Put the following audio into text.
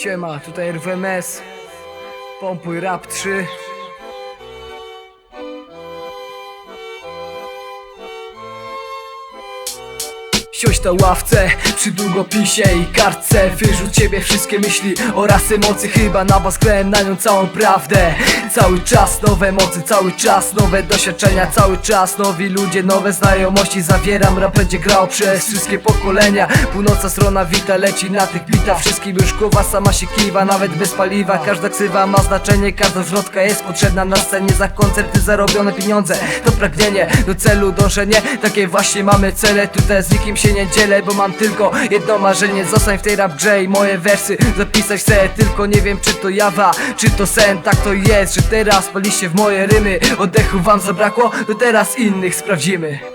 Siema, tutaj RWMS Pompuj Rap 3 Siąść na ławce przy długopisie i kartce. Wyrzuć ciebie wszystkie myśli oraz emocje Chyba na was grałem na nią całą prawdę. Cały czas nowe mocy, cały czas nowe doświadczenia Cały czas nowi ludzie, nowe znajomości. Zawieram, rap będzie grał przez wszystkie pokolenia. Północna strona wita leci na tych bitach. Wszystkim już głowa sama się kiwa, nawet bez paliwa. Każda ksywa ma znaczenie, każda zwrotka jest potrzebna. Na scenie Za koncerty zarobione pieniądze. To pragnienie, do celu dążenie. Takie właśnie mamy cele, tutaj z nikim się nie dzielę Bo mam tylko jedno marzenie. Zostań w tej rap grze i moje wersy Zapisać chcę, tylko nie wiem czy to jawa Czy to sen, tak to jest Że teraz paliście w moje rymy. Oddechu wam zabrakło, to teraz innych sprawdzimy